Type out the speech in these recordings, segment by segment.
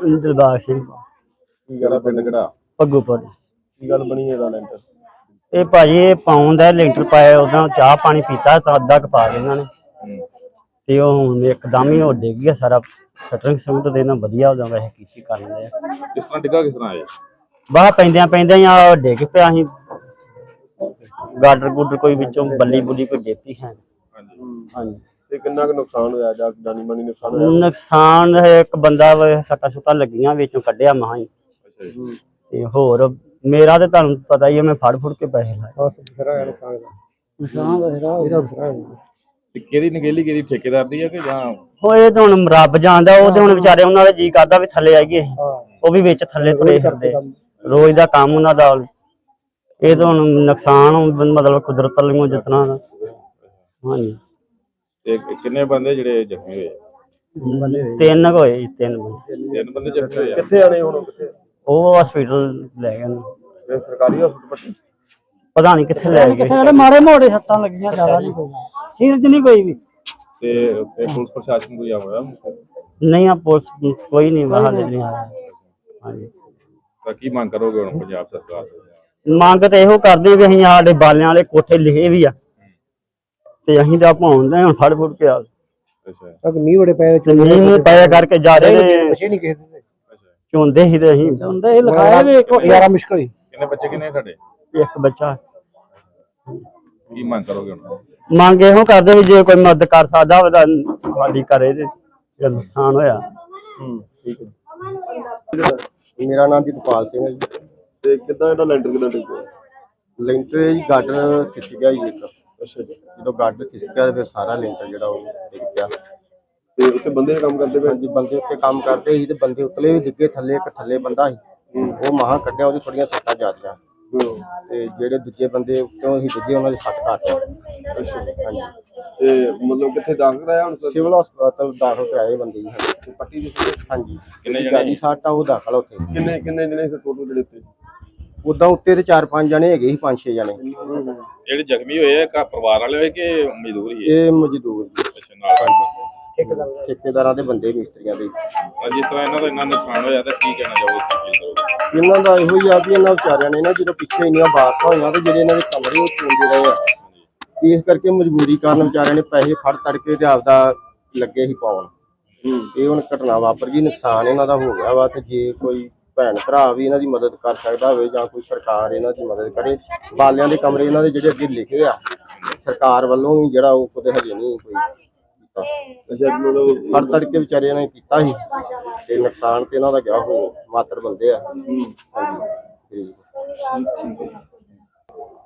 ਦਿਲਬਾਗ ਸਿੰਘ। ਕੀ ਗੱਲ ਆ ਪਿੰਡ ਕਿਹੜਾ? ਪੱਗੂਪੁਰ। ਕੀ ਗੱਲ ਬਣੀ ਇਹਦਾ ਲੈਂਟਰ? ਇਹ ਭਾਜੀ ਇਹ ਪਾਉਣ ਦਾ ਲੈਂਟਰ ਪਾਇਆ ਉਹਨਾਂ ਚਾਹ ਪਾਣੀ ਪੀਤਾ ਤਾਂ ਅੱਧਾ ਕੁ ਪਾ ਲਿਆ ਇਹਨਾਂ ਨੇ। ਤੇ ਉਹ ਹੁਣ ਇੱਕਦਮ ਹੀ ਉਹ ਡਿੱਗ ਗਿਆ ਸਾਰਾ। ਸਟਰਿੰਗ ਸਮੂਟ ਦੇ ਨਾਲ ਵਧੀਆ ਉਹਦਾ ਵੈਸੇ ਕੀਤੀ ਕਰਨ ਦੇ। ਕਿਸ ਤਰ੍ਹਾਂ ਡਿੱਗਾ ਕਿਸ ਤਰ੍ਹਾਂ ਆਇਆ? ਬਾਹ ਪੈਂਦਿਆਂ ਪੈਂਦਿਆਂ ਹੀ ਆ ਡਿੱਗ ਪਿਆ ਸੀ। ਗਾਡਰ ਗੁੱਡਰ ਕੋਈ ਵਿੱਚੋਂ ਬੱਲੀ ਬੁੱਲੀ ਕੋਈ ਡੇਪੀ ਹੈ। ਹਾਂਜੀ। ਹਾਂਜੀ। ਤੇ ਕਿੰਨਾ ਕੁ ਨੁਕਸਾਨ ਹੋਇਆ ਜਾਂ ਜਾਨੀ ਮਾਨੀ ਨੁਕਸਾਨ ਹੋਇਆ? ਨੁਕਸਾਨ ਹੈ ਇੱਕ ਬੰਦਾ ਵਾ ਸੱਟਾ ਸੁੱਟਾਂ ਲੱਗੀਆਂ ਵਿੱਚੋਂ ਕੱਢਿਆ ਮਹਾਂ ਹੀ। ਅੱਛਾ ਜੀ। ਤੇ ਹੋਰ ਮੇਰਾ ਤੇ ਤੁਹਾਨੂੰ ਪਤਾ ਹੀ ਹੈ ਮੈਂ ਫੜ ਫੁੜ ਕੇ ਪੈਸੇ ਲਾਏ। ਬਸ ਬਸਰਾ ਹੈ ਨੁਕਸਾਨ ਦਾ ਨੁਕਸਾਨ ਬਥੇਰਾ ਹੋ ਗਿਆ। ਤੇ ਕਿਹਦੀ ਨਗੇਲੀ ਕਿਹਦੀ ਠੇਕੇਦਾਰ ਦੀ ਹੈ ਕਿ ਜਾਂ ਹੋਏ ਤੇ ਹੁਣ ਰੱਬ ਜਾਣਦਾ ਉਹ ਤੇ ਹੁਣ ਵਿਚਾਰੇ ਉਹਨਾਂ ਦਾ ਜੀ ਕਰਦਾ ਵੀ ਥੱਲੇ ਆਈਏ। ਉਹ ਵੀ ਵਿੱਚ ਥੱਲੇ ਤੁਰੇ ਫਿਰਦੇ। ਰੋਜ਼ ਦਾ ਕੰਮ ਉਹਨਾਂ ਦਾ। ਇਹ ਤਾਂ ਹੁਣ ਨੁਕਸਾਨ ਮਤਲਬ ਕੁਦਰਤ ਵੱਲੋਂ ਜਿਤਨਾ ਹਾਂਜੀ। ਤੇ ਕਿੰਨੇ ਬੰਦੇ ਜਿਹੜੇ ਜ਼ਖਮੀ ਹੋਏ ਤਿੰਨ ਕੁ ਹੋਏ ਜੀ, ਤਿੰਨ ਬੰਦੇ। ਤਿੰਨ ਬੰਦੇ ਜ਼ਖਮੀ ਹੋਏ ਕਿੱਥੇ ਆਣੇ ਹੁਣ ਕਿੱਥੇ? ਉਹ ਹਸਪੀਟਲ ਲੈ ਗਏ ਨੇ। ਸਰਕਾਰੀ ਹਸਪਤਾਲ ਪਤਾ ਨਹੀਂ ਕਿੱਥੇ ਲੈ ਗਏ। ਸਾਡੇ ਮਾੜੇ ਮੋੜੇ ਸੱਟਾਂ ਲੱਗੀਆਂ ਜ਼ਿਆਦਾ ਨਹੀਂ ਕੋਈ। ਸੀਰੀਅਸ ਨਹੀਂ ਕੋਈ ਵੀ। ਤੇ ਤੇ ਪੁਲਿਸ ਪ੍ਰਸ਼ਾਸਨ ਕੋਈ ਆ ਹੋਇਆ ਨਹੀਂ ਆ ਪੁਲਿਸ ਕੋਈ ਨਹੀਂ ਬਾਹਰ ਨਹੀਂ ਆਇਆ। ਹਾਂਜੀ। ਤਾਂ ਕੀ ਮੰਗ ਕਰੋਗੇ ਹੁਣ ਪੰਜਾਬ ਸਰਕਾਰ ਤੋਂ? ਮੰਗ ਤੇ ਇਹੋ ਕਰਦੇ ਵੀ ਅਸੀਂ ਸਾਡੇ ਬਾਲਿਆਂ ਵਾਲੇ ਕੋਠੇ ਲਿਖੇ ਵੀ ਆ। ਤੇ ਅਸੀਂ ਤਾਂ ਪਾਉਂਦੇ ਹੁਣ ਫੜ ਫੁੜ ਕੇ ਆ ਅੱਛਾ। ਤੱਕ ਮੀਂਹ ਬੜੇ ਪਏ ਤੇ ਮੀਂਹ ਪਾਇਆ ਕਰਕੇ ਨੇ ਬੱਚੇ ਨਹੀਂ ਕਿਸੇ ਦੇ। ਅੱਛਾ ਚੁੰਦੇ ਸੀ ਤੇ ਅਸੀਂ। ਹੁੰਦੇ ਇਹ ਲਿਖਾਇਆ ਵੀ ਇੱਕ 11 ਮੁਸ਼ਕਲ ਹੀ। ਕਿੰਨੇ ਬੱਚੇ ਕਿੰਨੇ ਤੁਹਾਡੇ? ਇੱਕ ਬੱਚਾ। ਕੀ ਮੰਗ ਕਰੋਗੇ ਹੁਣ? ਮੰਗ ਇਹੋ ਕਰਦੇ ਵੀ ਜੇ ਕੋਈ ਮਦਦ ਕਰ ਸਕਦਾ ਹੋਵੇ ਤਾਂ ਸਾਡੀ ਕਰੇ ਤੇ ਜਿਹੜਾ ਨੁਕਸਾਨ ਹੋਇਆ। ਠੀਕ ਹੈ। ਮੇਰਾ ਨਾਮ ਜਗਪਾਲ ਸਿੰਘ ਹੈ ਜੀ। ਤੇ ਕਿੱਦਾਂ ਇਹਦਾ ਲੈਂਟਰ ਕਿੱਦਾਂ ਡਿੱਗਿਆ? ਲੈਂਟਰ ਜੀ ਗਾਰਡਰ ਖਿੱਚ ਗਿਆ ਜੀ ਇੱਕ। ਅੱਛਾ ਜੀ ਜਦੋਂ ਗਾਰਡਰ ਖਿੱਚ ਗਿਆ ਤੇ ਫਿਰ ਸਾਰਾ ਲੈਂਟਰ ਜਿਹੜਾ ਉਹ ਡਿੱਗ ਗਿਆ। ਤੇ ਉੱਥੇ ਬੰਦੇ ਕੰਮ ਕਰਦੇ ਹਾਂਜੀ ਬੰਦੇ ਉੱਤੇ ਕੰਮ ਕਰਦੇ ਸੀ ਤੇ ਬੰਦੇ ਉਤਲੇ ਵੀ ਡਿੱਗੇ ਥੱਲੇ ਇੱਕ ਥੱਲੇ ਬੰਦਾ ਸੀ। ਉਹ ਮਹਾ ਕੱਢਿਆ ਉਹਦੀ ਥੋੜੀਆਂ ਸੱਟਾਂ ਜਾਂਦੀਆਂ ਤੇ ਜਿਹੜੇ ਦੂਜੇ ਬੰਦੇ ਉੱਤੋਂ ਹੀ ਡਿੱਗੇ ਉਹਨਾਂ ਦੀ ਸੱਟ ਘੱਟ ਅੱਛਾ। ਹਾਂਜੀ ਤੇ ਮਤਲਬ ਕਿੱਥੇ ਦਾਖਲ ਕਰਾਇਆ ਹੁਣ ਸਿਵਲ ਹਸਪਤਾਲ ਦਾਖਲ ਕਰਾਏ ਬੰਦੇ ਜੀ। ਹਾਂਜੀ। ਪੱਟੀ ਦੇ ਹਾਂਜੀ। ਕਿੰਨੇ ਜਣੇ? ਜਿਆਦੀ ਸੱਟ ਆ ਉਹ ਦਾਖਲ ਉੱਥੇ। ਕਿੰਨੇ ਕਿੰਨੇ ਜਣੇ ਸੀ ਟੋਟਲ ਜਿਹੜੇ ਉੱਤੇ ਉਦਾਂ ਉੱਤੇ ਤੇ ਚਾਰ ਪੰਜ ਜਣੇ ਹੈਗੇ ਸੀ ਪੰਜ ਛੇ ਜਣੇ। ਜਿਹੜੇ ਜ਼ਖਮੀ ਹੋਏ ਆ ਘਰ ਪਰਿਵਾਰ ਵਾਲੇ ਹੋਏ ਕਿ ਮਜ਼ਦੂਰ ਹੀ ਹੈ? ਇਹ ਮਜ਼ਦੂਰ ਜੀ। ਅੱਛਾ ਨਾਲ ਕੰਮ ਕਰਦੇ ਠੇਕੇਦਾਰਾਂ ਦੇ। ਬੰਦੇ ਮਿਸਤਰੀਆਂ ਦੇ। ਆ ਜਿਸ ਤਰ੍ਹਾਂ ਇਹਨਾਂ ਦਾ ਇੰਨਾ ਨੁਕਸਾਨ ਹੋਇਆ ਤਾਂ ਕੀ ਕਹਿਣਾ ਚਾਹੋਗੇ ਕਰੋਗੇ ਇਹਨਾਂ ਦਾ ਇਹੋ ਹੀ ਆ ਵੀ ਇਹਨਾਂ ਵਿਚਾਰਿਆਂ ਨੇ ਨਾ ਜਦੋਂ ਪਿੱਛੇ ਇੰਨੀਆਂ ਬਾਰਸ਼ਾਂ ਹੋਈਆਂ ਤੇ ਜਿਹੜੇ ਇਹਨਾਂ ਦੇ ਕਮਰੇ ਉਹ ਚੁੰਦੇ ਰਹੇ ਆ। ਇਸ ਕਰਕੇ ਮਜਬੂਰੀ ਕਾਰਨ ਵਿਚਾਰਿਆਂ ਨੇ ਪੈਸੇ ਫੜ ਤੜ ਕੇ ਤੇ ਆਪਦਾ ਲੱਗੇ ਹੀ ਪਾਉਣ। ਇਹ ਹੁਣ ਘਟਨਾ ਵਾਪਰ ਗਈ ਨੁਕਸਾਨ ਇਹਨਾਂ ਦਾ ਹੋ ਗਿਆ ਵਾ ਤੇ ਜੇ ਕੋਈ ਭੈਣ ਭਰਾ ਵੀ ਇਹਨਾਂ ਦੀ ਮਦਦ ਕਰ ਸਕਦਾ ਹੋਵੇ ਜਾਂ ਕੋਈ ਸਰਕਾਰ ਇਹਨਾਂ ਦੀ ਮਦਦ ਕਰੇ। ਬਾਲਿਆਂ ਦੇ ਕਮਰੇ ਇਹਨਾਂ ਦੇ ਜਿਹੜੇ ਅੱਗੇ ਲਿਖੇ ਆ ਸਰਕਾਰ ਵੱਲੋਂ ਵੀ ਜਿਹੜਾ ਉਹ ਕਦੇ ਹਜੇ ਨਹੀਂ ਕੋਈ ਅੱਛਾ ਮਤਲਬ ਫੜ ਤੜ ਕੇ ਵਿਚਾਰਿਆਂ ਨੇ ਕੀਤਾ ਸੀ ਤੇ ਨੁਕਸਾਨ ਤੇ ਇਹਨਾਂ ਦਾ ਗਿਆ ਹੋ ਮਾਤਰ ਬੰਦੇ ਆ।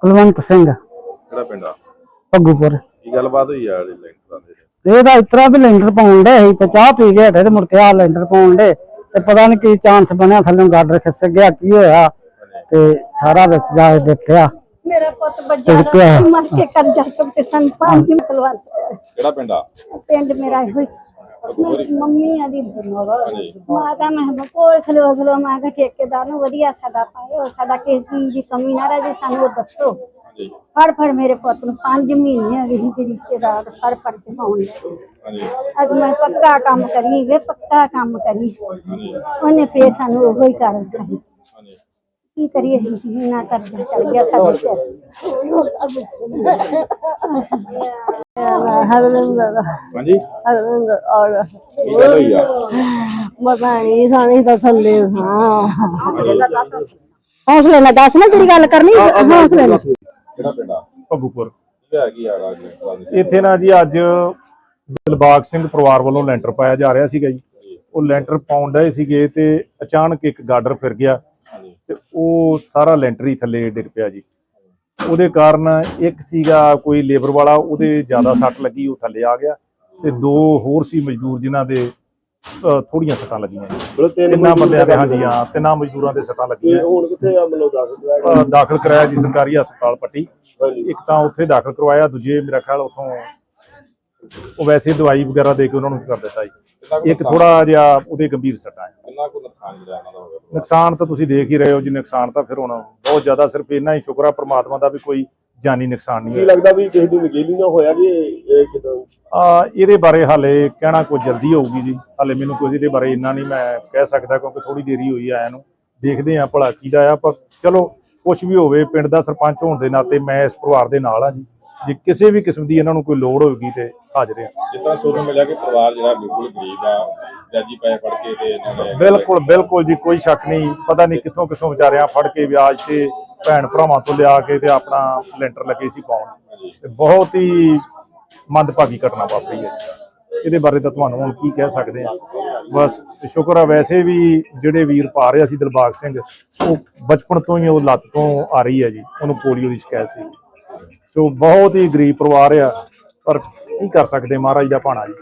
ਕੁਲਵੰਤ ਸਿੰਘ। ਕਿਹੜਾ ਪਿੰਡ ਆ? ਪੱਗੂਪੁਰ ਕੀ ਗੱਲਬਾਤ ਹੋਈ ਆ ਲੈਂਟਰਾਂ ਦੇ? ਇਹਦਾ ਇਤਰਾ ਵੀ ਲੈਂਟਰ ਪਾਉਣ ਦੇ ਸੀ ਤੇ ਚਾਹ ਪੀ ਕੇ ਹਟੇ ਤੇ ਮੁੜ ਕੇ ਆ ਲੈਂਟਰ ਪਾਉਣ ਦੇ ਤੇ ਪਤਾ ਨਹੀਂ ਕੀ ਚਾਂਸ ਬਣਿਆ ਥੱਲੇ ਗਾਡਰ ਖਿਸਕ ਗਿਆ ਕੀ ਹੋਇਆ? ਤੇ ਸਾਰਾ ਵਿੱਚ ਜਾ ਕੇ ਦੇਖਿਆ। ਮੇਰਾ ਪੁੱਤ ਬੱਜਾ। ਮਰ ਕੇ ਕਰ ਜਾ ਕੇ ਸਨ ਪੰਜ ਮਤਲਬ ਕਿਹੜਾ ਪਿੰਡ ਆ? ਪਿੰਡ ਮੇਰਾ ਇਹੋ ਹੀ। ਮੰਮੀ ਆ ਦੀ ਮਾਤਾ ਮੈਂ ਕੋਈ ਖਲੋ ਖਲੋ ਮੈਂ ਕਿਹਾ ਠੇਕੇਦਾਰ ਨੂੰ ਵਧੀਆ ਸਾਡਾ ਪਾਏ ਉਹ ਸਾਡਾ ਕਿਸੇ ਚੀਜ਼ ਦੀ ਕਮੀ ਨਾ ਰਹੇ ਜੇ ਸਾਨੂੰ ਦੱਸੋ। ਫੜ ਫੜ ਮੇਰੇ ਪੁੱਤ ਨੂੰ 5 ਮਹੀਨੇ ਹੋ ਗਏ ਸੀ ਤੇ ਰਿਸ਼ਤੇਦਾਰ ਫੜ ਫੜ ਕੇ ਪਾਉਣ ਲੱਗੇ। ਅੱਜ ਮੈਂ ਪੱਕਾ ਕੰਮ ਕਰੀ ਵੇ ਪੱਕਾ ਕੰਮ ਕਰੀ। ਉਹਨੇ ਫੇਰ ਸਾਨੂੰ ਉਹੋ ਹੀ ਕਰ ਦਿੱਤਾ। ਹਾਂਜੀ। ਕੀ ਕਰੀਏ ਅਸੀਂ? ਨਾ ਕਰਦਾ ਚੱਲ ਗਿਆ ਸਾਡੇ ਸਿਰ ਹਰਵਿੰਦਰ ਹਾਂਜੀ। ਹਰਵਿੰਦਰ ਔਰ ਕੀ ਗੱਲ ਹੋਈ ਆ? ਪਤਾ ਨਹੀਂ ਸਾਨੀ ਤਾਂ ਥੱਲੇ ਹਾਂ ਹੌਸਲੇ ਨਾਲ ਦੱਸ ਨਾ ਜਿਹੜੀ ਗੱਲ ਕਰਨੀ? ਹੌਸਲੇ ਨਾਲ। ਦੇ ਇੱਥੇ ਨਾ ਜੀ ਅੱਜ ਦਿਲਬਾਗ ਸਿੰਘ ਪਰਿਵਾਰ ਵੱਲੋਂ ਲੈਂਟਰ ਪਾਇਆ ਜਾ ਰਿਹਾ ਸੀਗਾ ਜੀ। ਉਹ ਲੈਂਟਰ ਪਾਉਣ ਡਏ ਸੀਗੇ ਤੇ ਅਚਾਨਕ ਇੱਕ ਗਾਡਰ ਫਿਰ ਗਿਆ ਤੇ ਉਹ ਸਾਰਾ ਲੈਂਟਰ ਹੀ ਥੱਲੇ ਡਿੱਗ ਪਿਆ ਜੀ। ਉਹਦੇ ਕਾਰਨ ਇੱਕ ਸੀਗਾ ਕੋਈ ਲੇਬਰ ਵਾਲਾ ਉਹਦੇ ਜ਼ਿਆਦਾ ਸੱਟ ਲੱਗੀ ਉਹ ਥੱਲੇ ਆ ਗਿਆ ਤੇ ਦੋ ਹੋਰ ਸੀ ਮਜ਼ਦੂਰ ਜਿਨ੍ਹਾਂ ਦੇ ਥੋੜੀਆਂ ਸੱਟਾਂ ਲੱਗੀਆਂ ਜੀ। ਮਤਲਬ ਤਿੰਨ ਤਿੰਨਾਂ ਬੰਦਿਆਂ ਦੇ ਹਾਂਜੀ ਹਾਂ ਤਿੰਨਾਂ ਮਜ਼ਦੂਰਾਂ ਦੇ ਸੱਟਾਂ ਲੱਗੀਆਂ। ਹੁਣ ਕਿੱਥੇ ਆ ਮਤਲਬ ਕਰਾਇਆ ਅ, ਦਾਖਲ ਕਰਾਇਆ ਜੀ ਸਰਕਾਰੀ ਹਸਪਤਾਲ ਪੱਟੀ। ਹਾਂਜੀ। ਇੱਕ ਤਾਂ ਉੱਥੇ ਦਾਖਲ ਕਰਵਾਇਆ ਦੂਜੇ ਮੇਰਾ ਖਿਆਲ ਉੱਥੋਂ ਉਹ ਵੈਸੇ ਦਵਾਈ ਵਗੈਰਾ ਦੇ ਕੇ ਉਹਨਾਂ ਨੂੰ ਕਰ ਦਿੱਤਾ ਜੀ। ਇੱਕ ਥੋੜਾ ਜਿਹਾ ਉਹਦੇ ਗੰਭੀਰ ਸੱਟਾਂ ਹੈ ਕਿੰਨਾ ਕੁ ਨੁਕਸਾਨ ਜਿਹੜਾ ਇਹਨਾਂ ਦਾ ਹੋ ਗਿਆ ਨੁਕਸਾਨ ਤਾਂ ਤੁਸੀਂ ਦੇਖ ਹੀ ਰਹੇ ਹੋ ਜੀ ਨੁਕਸਾਨ ਤਾਂ ਫਿਰ ਹੁਣ ਬਹੁਤ ਜ਼ਿਆਦਾ ਸਿਰਫ ਇੰਨਾ ਹੀ ਸ਼ੁਕਰ ਆ ਪ੍ਰਮਾਤਮਾ ਦਾ ਵੀ ਕੋਈ ਜਾਨੀ ਨੁਕਸਾਨ ਨਹੀਂ ਕੀ ਹੋਇਆ ਲੱਗਦਾ ਵੀ ਕਿਸੇ ਦੀ ਵਕੀਲੀ ਨਾ ਹੋਇਆ ਜੀ ਇਹ ਕਿਦਾਂ? ਆ ਇਹਦੇ ਬਾਰੇ ਹਾਲੇ ਕਹਿਣਾ ਕੁਝ ਜਲਦੀ ਹੋਊਗੀ ਜੀ। ਹਾਲੇ ਮੈਨੂੰ ਕੁਝ ਇਹਦੇ ਬਾਰੇ ਇੰਨਾ ਨਹੀਂ ਮੈਂ ਕਹਿ ਸਕਦਾ ਕਿਉਂਕਿ ਥੋੜੀ ਦੇਰੀ ਹੋਈ ਆਇਆ ਨੂੰ ਦੇਖਦੇ ਆ ਭਲਾ ਕੀ ਦਾ ਆ ਪਰ ਚਲੋ ਕੁਝ ਵੀ ਹੋਵੇ ਪਿੰਡ ਦਾ ਸਰਪੰਚ ਹੋਣ ਦੇ ਨਾਤੇ ਮੈਂ ਇਸ ਪਰਿਵਾਰ ਦੇ ਨਾਲ ਆ ਜੀ। ਜੇ ਕਿਸੇ ਵੀ ਕਿਸਮ ਦੀ ਇਹਨਾਂ ਨੂੰ ਕੋਈ ਲੋੜ ਹੋਏਗੀ ਤੇ ਹਾਜ਼ਰ ਆ ਜਿਸ ਤਰ੍ਹਾਂ ਮਿਲਿਆ ਕਿ ਪਰਿਵਾਰ ਜਿਹੜਾ ਬਿਲਕੁਲ ਗਰੀਬ ਆ ਵਿਆਜੀ ਪੈਸੇ ਫੜ ਕੇ ਤੇ ਇਹਨਾਂ ਨੇ ਬਿਲਕੁਲ ਬਿਲਕੁਲ ਜੀ ਕੋਈ ਸ਼ੱਕ ਨਹੀਂ। ਪਤਾ ਨਹੀਂ ਕਿੱਥੋਂ ਕਿੱਥੋਂ ਵਿਚਾਰਿਆਂ ਫੜ ਕੇ ਵਿਆਜ ਤੇ ਭੈਣ ਭਰਾਵਾਂ ਤੋਂ ਲਿਆ ਕੇ ਤੇ ਆਪਣਾ ਲੈਂਟਰ ਲੱਗੇ ਸੀ ਪਾਉਣ। ਤੇ ਬਹੁਤ ਹੀ ਮੰਦਭਾਗੀ ਘਟਨਾ ਵਾਪਰੀ ਹੈ। ਇਹਦੇ ਬਾਰੇ ਤਾਂ ਤੁਹਾਨੂੰ ਹੁਣ ਕੀ ਕਹਿ ਸਕਦੇ ਆ ਬਸ ਸ਼ੁਕਰ ਆ ਵੈਸੇ ਵੀ ਜਿਹੜੇ ਵੀਰ ਪਾ ਰਿਹਾ ਸੀ ਦਿਲਬਾਗ ਸਿੰਘ ਉਹ ਬਚਪਨ ਤੋਂ ਹੀ ਉਹ ਲੱਤ ਤੋਂ ਆ ਰਹੀ ਹੈ ਜੀ। ਉਹਨੂੰ ਪੋਲੀਓ ਦੀ ਸ਼ਿਕਾਇਤ ਸੀ। ਸੋ ਬਹੁਤ ਹੀ ਗਰੀਬ ਪਰਿਵਾਰ ਆ। ਪਰ ਕੀ ਕਰ ਸਕਦੇ ਮਹਾਰਾਜ ਦਾ ਭਾਣਾ ਜੀ।